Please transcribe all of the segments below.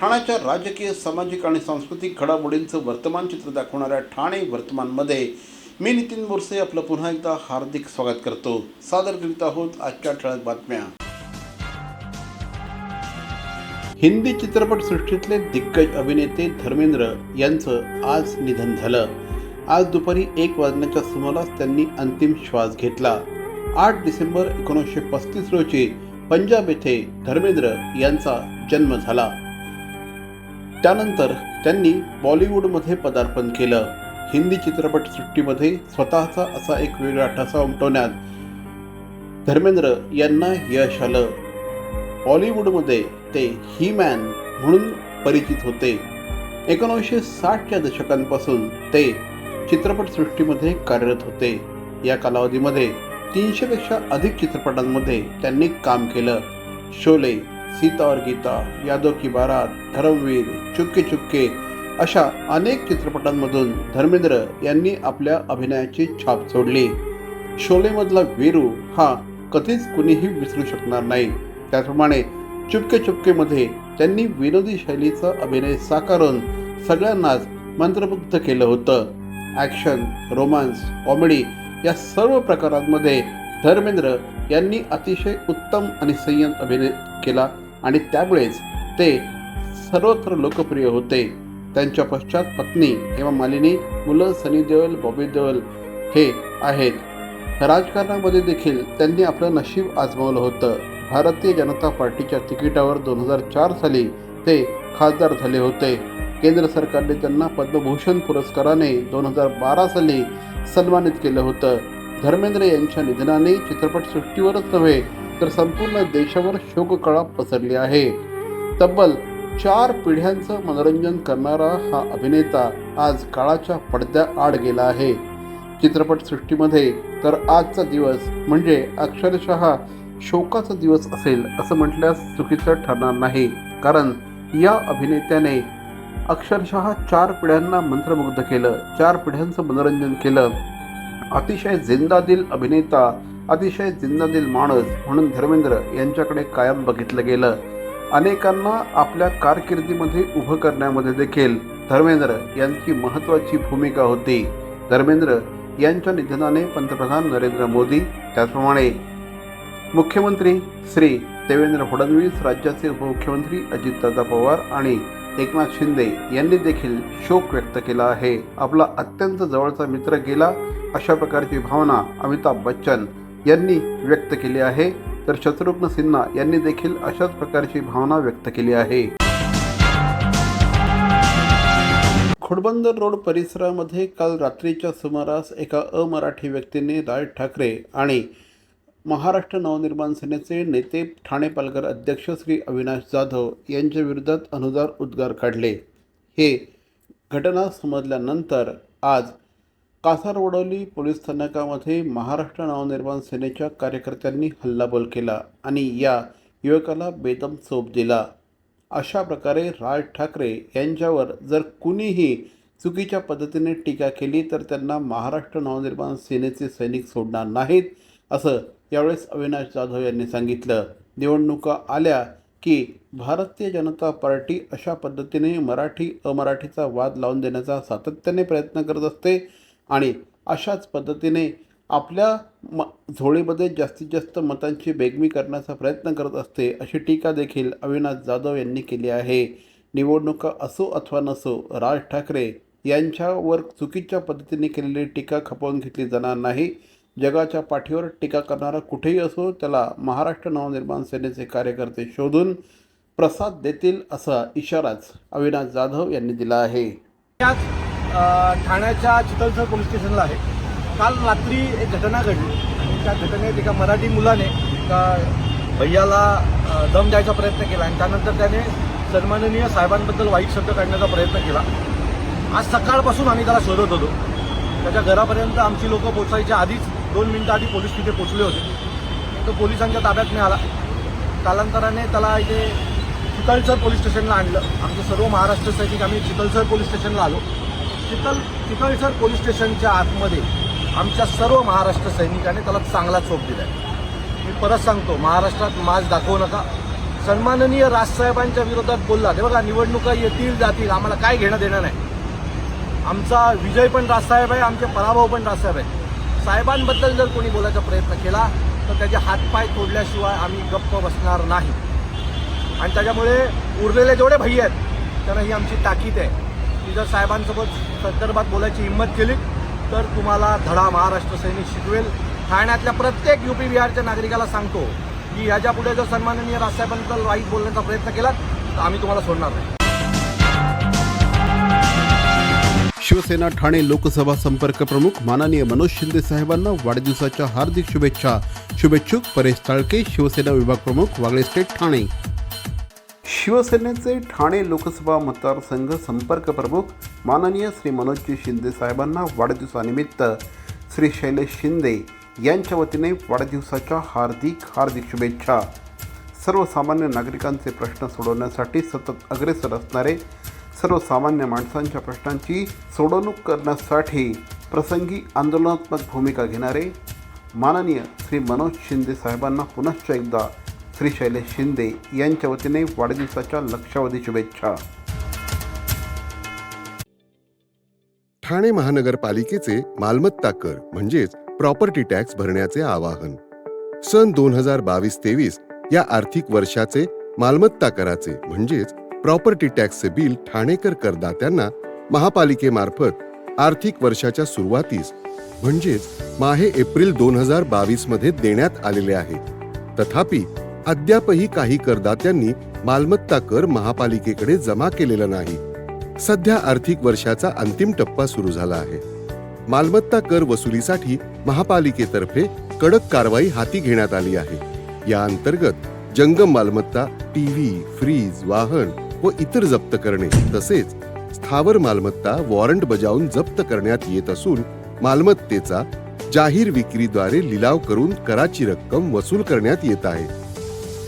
ठाण्याच्या राजकीय सामाजिक आणि सांस्कृतिक घडामोडींचं वर्तमान चित्र दाखवणाऱ्या ठाणे वर्तमानमध्ये मी नितीन बोरसे आपलं पुन्हा एकदा हार्दिक स्वागत करतो. सादर करीत आहोत आजच्या ठळक बातम्या. हिंदी चित्रपटसृष्टीतले दिग्गज अभिनेते धर्मेंद्र यांचं आज निधन झालं. आज दुपारी एक वाजण्याच्या सुमारास त्यांनी अंतिम श्वास घेतला. आठ डिसेंबर एकोणीसशे पस्तीस रोजी पंजाब येथे धर्मेंद्र यांचा जन्म झाला. त्यानंतर त्यांनी बॉलिवूडमध्ये पदार्पण केलं. हिंदी चित्रपटसृष्टीमध्ये स्वतःचा असा एक वेगळा ठसा उमटवण्यात धर्मेंद्र यांना यश आलं. बॉलिवूडमध्ये ते ही मॅन म्हणून परिचित होते. एकोणीसशे साठच्या दशकांपासून ते चित्रपटसृष्टीमध्ये कार्यरत होते. या कालावधीमध्ये तीनशेपेक्षा अधिक चित्रपटांमध्ये त्यांनी काम केलं. शोले सीता और गीता यादव की बारात धर्मवीर चुपके चुपके अशा अनेक चित्रपटांमधून धर्मेंद्र यांनी आपल्या अभिनयाची छाप सोडली. शोलेमधला वीरू हा कधीच कुणीही विसरू शकणार नाही. त्याचप्रमाणे चुपके चुपकेमध्ये त्यांनी विनोदी शैलीचा अभिनय साकारून सगळ्यांनाच मंत्रमुग्ध केलं होतं. ॲक्शन रोमांस कॉमेडी या सर्व प्रकारांमध्ये धर्मेंद्र यांनी अतिशय उत्तम आणि संयम अभिनय केला आणि त्यामुळेच ते सर्वत्र लोकप्रिय होते. त्यांच्या पश्चात पत्नी हेमा मालिनी मुलं सनी देओल बॉबी देवल हे आहेत. राजकारणामध्ये देखील त्यांनी आपलं नशीब आजमावलं होतं. भारतीय जनता पार्टीच्या तिकिटावर दोन हजार चार साली ते खासदार झाले होते. केंद्र सरकारने त्यांना पद्मभूषण पुरस्काराने दोन हजार बारा साली सन्मानित केलं होतं. धर्मेंद्र यांच्या निधनाने चित्रपटसृष्टीवरच नव्हे तर संपूर्ण देशावर शोककळा पसरली आहे. तब्बल चार पिढ्यांचं मनोरंजन करणारा हा अभिनेता आज काळाच्या पडद्याआड गेला आहे. चित्रपटसृष्टीमध्ये तर आजचा दिवस म्हणजे अक्षरशः शोकाचा दिवस असेल असं म्हटल्यास चुकीचं ठरणार नाही. कारण या अभिनेत्याने अक्षरशः चार पिढ्यांना मंत्रमुग्ध केलं चार पिढ्यांचं मनोरंजन केलं. अतिशय जिंदादिल अभिनेता अतिशय जिंदादिल माणूस म्हणून धर्मेंद्र यांच्याकडे कायम बघितलं गेलं. अनेकांना आपल्या कारकिर्दीमध्ये उभं करण्यामध्ये देखील धर्मेंद्र यांची महत्त्वाची भूमिका होती. धर्मेंद्र यांच्या निधनाने पंतप्रधान नरेंद्र मोदी त्याचप्रमाणे मुख्यमंत्री श्री देवेंद्र फडणवीस राज्याचे उपमुख्यमंत्री अजितदादा पवार आणि एकनाथ शिंदे यांनी देखील शोक व्यक्त केला आहे. आपला अत्यंत जवळचा मित्र गेला अशा प्रकारची भावना अमिताभ बच्चन यांनी व्यक्त केली आहे. तर शत्रुघ्न सिन्हा यांनी देखील अशाच प्रकारची भावना व्यक्त केली आहे. खोडबंदर रोड परिसरामध्ये काल रात्रीच्या सुमारास एका अमराठी व्यक्तीने राज ठाकरे आणि महाराष्ट्र नवनिर्माण सेनेचे नेते ठाणे पालघर अध्यक्ष श्री अविनाश जाधव यांच्या विरोधात अनुदार उद्गार काढले. हे घटना समजल्यानंतर आज कासारवडवली पोलीस स्थानकामध्ये महाराष्ट्र नवनिर्माण सेनेच्या कार्यकर्त्यांनी हल्लाबोल केला आणि या युवकाला बेदम चोप दिला. अशा प्रकारे राज ठाकरे यांच्यावर जर कुणीही चुकीच्या पद्धतीने टीका केली तर त्यांना महाराष्ट्र नवनिर्माण सेनेचे सैनिक सोडणार नाहीत असं यावेळेस अविनाश जाधव यांनी सांगितलं. निवडणुका आल्या की भारतीय जनता पार्टी अशा पद्धतीने मराठी अमराठीचा वाद लावून देण्याचा सातत्याने प्रयत्न करत असते आणि अशाच पद्धतीने आपल्या म झोळीमध्ये जास्तीत जास्त मतांची बेगमी करण्याचा प्रयत्न करत असते अशी टीका देखील अविनाश जाधव यांनी केली आहे. निवडणुका असो अथवा नसो राज ठाकरे यांच्यावर चुकीच्या पद्धतीने केलेली टीका खपवून घेतली जाणार नाही. जगाच्या पाठीवर टीका करणारा कुठेही असो त्याला महाराष्ट्र नवनिर्माण सेनेचे कार्यकर्ते शोधून प्रसाद देतील असा इशाराच अविनाश जाधव यांनी दिला आहे. ठाण्याच्या चितलसर पोलीस स्टेशनला आहे. काल रात्री एक घटना घडली. आणि त्या घटनेत एका मराठी मुलाने एका भैयाला दम द्यायचा प्रयत्न केला आणि त्यानंतर त्याने सन्माननीय साहेबांबद्दल वाईट शब्द काढण्याचा प्रयत्न केला. आज सकाळपासून आम्ही त्याला शोधत होतो. त्याच्या घरापर्यंत आमची लोकं पोचायच्या आधीच दोन मिनटं आधी पोलीस तिथे पोचले होते. तो पोलिसांच्या ताब्यात मिळाला. कालांतराने त्याला इथे चितळसर पोलीस स्टेशनला आणलं. आमचं सर्व महाराष्ट्र सैनिक आम्ही चितळसर पोलीस स्टेशनला आलो. चितल चितळसर पोलीस स्टेशनच्या आतमध्ये आमच्या सर्व महाराष्ट्र सैनिकांनी त्याला चांगला चोप दिला मी परत सांगतो महाराष्ट्रात माज दाखवू नका. सन्माननीय राजसाहेबांच्या विरोधात बोलला ते बघा निवडणुका येतील जातील आम्हाला काय घेणं देणं नाही. आमचा विजय पण राजसाहेब आहे आमचे पराभव पण राजसाहेब आहे साहेबांबद्दल जर कोणी बोलायचा प्रयत्न केला तर त्याचे हातपाय तोडल्याशिवाय आम्ही गप्प बसणार नाही. आणि त्याच्यामुळे उरलेले जेवढे भैया आहेत त्यांना ही आमची ताकीद आहे. की जर साहेबांसोबत संदर्भात बोलायची हिंमत केली तर तुम्हाला धडा महाराष्ट्र सैनिक शिकवेल. ठाण्यातल्या प्रत्येक युपी बिहारच्या नागरिकाला सांगतो की ह्याच्या पुढे जर सन्माननीय राजसाहेबांबद्दल वाईट बोलण्याचा प्रयत्न केला तर आम्ही तुम्हाला सोडणार नाही. शिवसेना ठाणे लोकसभा संपर्क प्रमुख माननीय मनोज शिंदे साहेबांना वाढदिवसाच्या हार्दिक शुभेच्छा. शुभेच्छुक परेश ताळके शिवसेना विभाग प्रमुख वागळे स्टेट ठाणे. शिवसेनेचे ठाणे लोकसभा मतदारसंघ संपर्क प्रमुख माननीय श्री मनोजजी शिंदे साहेबांना वाढदिवसानिमित्त श्री शैलेश शिंदे यांच्या वतीने वाढदिवसाच्या हार्दिक हार्दिक शुभेच्छा. सर्वसामान्य नागरिकांचे प्रश्न सोडवण्यासाठी सतत अग्रेसर असणारे सर्वसामान्य माणसांच्या प्रश्नांची सोडवणूक करण्यासाठी प्रसंगी आंदोलनात्मक भूमिका घेणारे माननीय श्री मनोज शिंदे साहेबांना पुनश्च एकदा श्री शैलेश शिंदे यांच्या वतीने वाढदिवसाच्या लक्षावधी शुभेच्छा. ठाणे महानगरपालिकेचे मालमत्ता कर म्हणजेच प्रॉपर्टी टॅक्स भरण्याचे आवाहन. सन दोन हजार बावीस तेवीस या आर्थिक वर्षाचे मालमत्ता कराचे म्हणजेच प्रॉपर्टी टॅक्सचे बिल ठाणेकर करदात्यांना महापालिकेमार्फत आर्थिक वर्षाच्या सुरुवातीस म्हणजेच माहे एप्रिल दोन हजार बावीसमध्ये देण्यात आलेले आहे. तथापि अद्यापही काही करदात्यांनी मालमत्ता कर महापालिकेकडे जमा केलेला नाही. सध्या आर्थिक वर्षाचा अंतिम टप्पा सुरू झाला आहे. मालमत्ता कर वसुलीसाठी महापालिकेतर्फे कडक कारवाई हाती घेण्यात आली आहे. या अंतर्गत जंगम मालमत्ता टीव्ही फ्रीज वाहन व इतर जप्त करणे तसेच स्थावर मालमत्ता वॉरंट बजावून जप्त करण्यात येत असून मालमत्तेचा जाहीर विक्रीद्वारे लिलाव करून कराची रक्कम वसूल करण्यात येत आहे.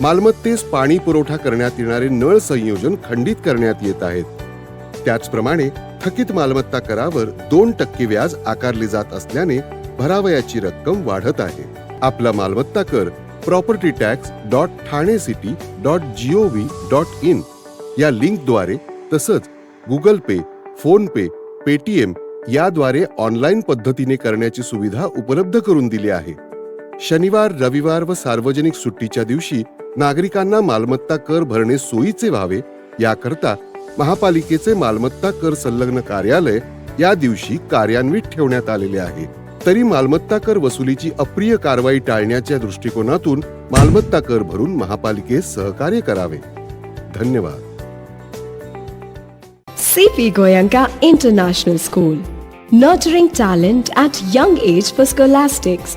मालमत्तेस पाणी पुरवठा करण्यात येणारे नळ संयोजन खंडित करण्यात येत आहेत. त्याचप्रमाणे थकीत मालमत्ता करावर दोन टक्के व्याज आकारले जात असल्याने भरावयाची रक्कम वाढत आहे. आपला मालमत्ता कर property tax dot Thane city dot G O V dot in या लिंकद्वारे तसंच गुगल पे फोन पे पेटीएम याद्वारे ऑनलाईन पद्धतीने करण्याची सुविधा उपलब्ध करून दिली आहे. शनिवार रविवार व सार्वजनिक सुट्टीच्या दिवशी नागरिकांना मालमत्ता कर भरणे सोयीचे व्हावे याकरता महापालिकेचे मालमत्ता कर संलग्न कार्यालय या दिवशी कार्यान्वित ठेवण्यात आलेले आहे. तरी मालमत्ता कर वसुलीची अप्रिय कारवाई टाळण्याच्या दृष्टिकोनातून मालमत्ता कर भरून महापालिकेस सहकार्य करावे. धन्यवाद. CP Goenka international school nurturing talent at young age for scholastics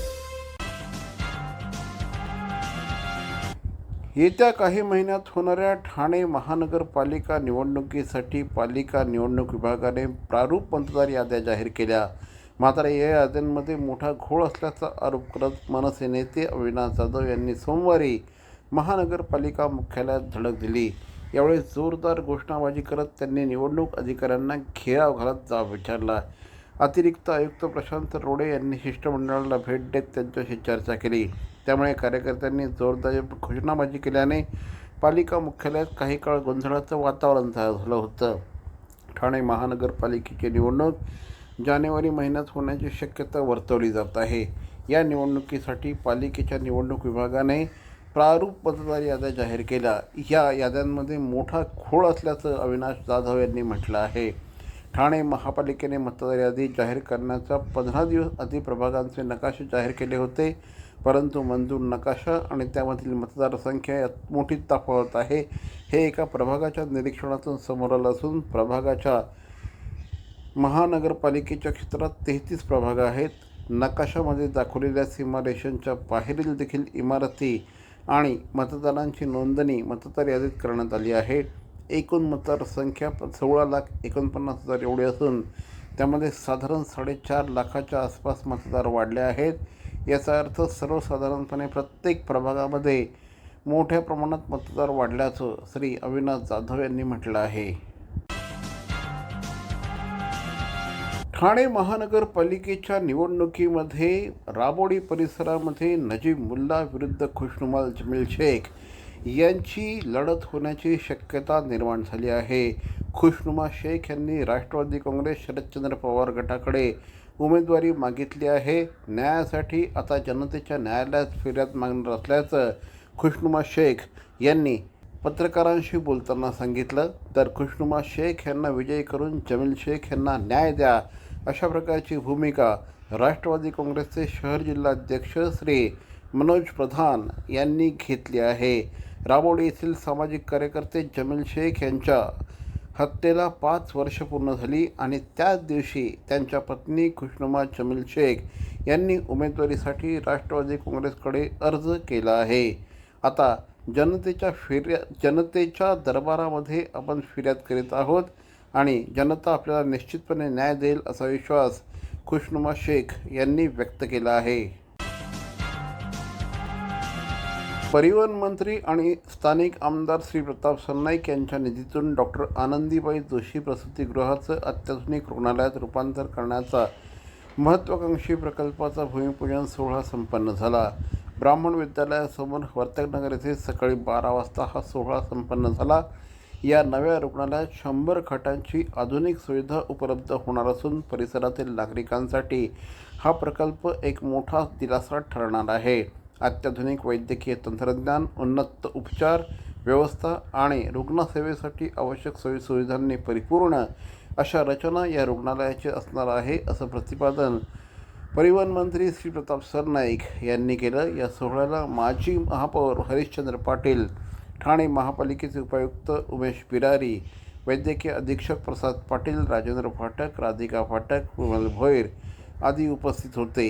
येत्या काही महिन्यात होणाऱ्या ठाणे महानगरपालिका निवडणुकीसाठी पालिका निवडणूक विभागाने प्रारूप मतदार याद्या जाहीर केल्या. मात्र या याद्यांमध्ये मोठा घोळ असल्याचा आरोप करत मनसे नेते अविनाश जाधव यांनी सोमवारी महानगरपालिका मुख्यालयात धडक दिली. यावेळी जोरदार घोषणाबाजी करत त्यांनी निवडणूक अधिकाऱ्यांना घेराव घालत जाब विचारला. अतिरिक्त आयुक्त प्रशांत रोडे यांनी शिष्टमंडळाला भेट देत त्यांच्याशी चर्चा केली. त्यामुळे कार्यकर्त्यांनी जोरदार घोषणाबाजी केल्याने पालिका मुख्यालयात काही काळ गोंधळाचं वातावरण तयार झालं होतं. ठाणे महानगरपालिकेची निवडणूक जानेवारी महिन्यात होण्याची शक्यता वर्तवली जात आहे. या निवडणुकीसाठी पालिकेच्या निवडणूक विभागाने प्रारूप मतदार याद्या जाहीर केल्या. या याद्यांमध्ये मोठा खोळ असल्याचं अविनाश जाधव यांनी म्हटलं आहे. ठाणे महापालिकेने मतदार यादी जाहीर करण्याचा पंधरा दिवस आधी प्रभागांचे नकाशे जाहीर केले होते. परंतु मंजूर नकाशा आणि त्यामधील मतदारसंख्या यात मोठी तफावत आहे. हे एका प्रभागाच्या निरीक्षणातून समोर आलं असून प्रभागाच्या महानगरपालिकेच्या क्षेत्रात तेहतीस प्रभाग आहेत. नकाशामध्ये दाखवलेल्या सीमारेषांच्या बाहेरील देखील इमारती आणि मतदारांची नोंदणी मतदार यादीत करण्यात आली आहे. एकूण मतदार संख्या सोळा लाख एकोणपन्नास हजार एवढी असून त्यामध्ये साधारण साडेचार लाखाच्या आसपास मतदार वाढले आहेत. याचा अर्थ सर्वसाधारणपणे प्रत्येक प्रभागामध्ये मोठ्या प्रमाणात मतदार वाढल्याचं श्री अविनाश जाधव यांनी म्हटलं आहे. ठाणे महानगरपालिकेच्या निवडणुकीमध्ये राबोडी परिसरामध्ये नजीब मुल्ला विरुद्ध खुशनुमाल जमील शेख यांची लढत होण्याची शक्यता निर्माण झाली आहे. खुशनुमा शेख यांनी राष्ट्रवादी काँग्रेस शरदचंद्र पवार गटाकडे उमेदवारी मागितली आहे. न्यायासाठी आता जनतेच्या न्यायालयात फिर्याद मागणार असल्याचं खुशनुमा शेख यांनी पत्रकारांशी बोलताना सांगितलं. तर खुशनुमा शेख यांना विजयी करून जमील शेख यांना न्याय द्या अशा प्रकारची भूमिका राष्ट्रवादी काँग्रेसचे शहर जिल्हाध्यक्ष श्री मनोज प्रधान यांनी घेतली आहे. राबोडी येथील सामाजिक कार्यकर्ते जमील शेख यांच्या हत्येला पाच वर्ष पूर्ण झाली आणि त्याच दिवशी त्यांच्या पत्नी खुशनुमा जमील शेख यांनी उमेदवारीसाठी राष्ट्रवादी काँग्रेसकडे अर्ज केला आहे. आता जनतेच्या फिर्या जनतेच्या दरबारामध्ये आपण फिर्याद करीत आहोत आणि जनता आपल्याला निश्चितपणे न्याय देईल असा विश्वास खुशनुमा शेख यांनी व्यक्त केला आहे. परिवहन मंत्री आणि स्थानिक आमदार श्री प्रताप सरनाईक यांच्या निधीतून डॉक्टर आनंदीबाई जोशी प्रसूतीगृहाचं अत्याधुनिक रुग्णालयात रूपांतर करण्याचा महत्त्वाकांक्षी प्रकल्पाचा भूमिपूजन सोहळा संपन्न झाला. ब्राह्मण विद्यालयासमोर वर्तकनगर येथे सकाळी बारा वाजता हा सोहळा संपन्न झाला. या नव्या रुग्णालयात शंभर खाटांची आधुनिक सुविधा उपलब्ध होणार असून परिसरातील नागरिकांसाठी हा प्रकल्प एक मोठा दिलासा ठरणार आहे. अत्याधुनिक वैद्यकीय तंत्रज्ञान उन्नत उपचार व्यवस्था आणि रुग्णसेवेसाठी आवश्यक सोयीसुविधांनी परिपूर्ण अशा रचना या रुग्णालयाची असणार आहे असं प्रतिपादन परिवहन मंत्री श्री प्रताप सरनाईक यांनी केलं. या सोहळ्याला माजी महापौर हरिश्चंद्र पाटील ठाणे महापालिकेचे उपायुक्त उमेश बिरारी वैद्यकीय अधीक्षक प्रसाद पाटील राजेंद्र फाटक राधिका फाटक विमल भोईर आदी उपस्थित होते.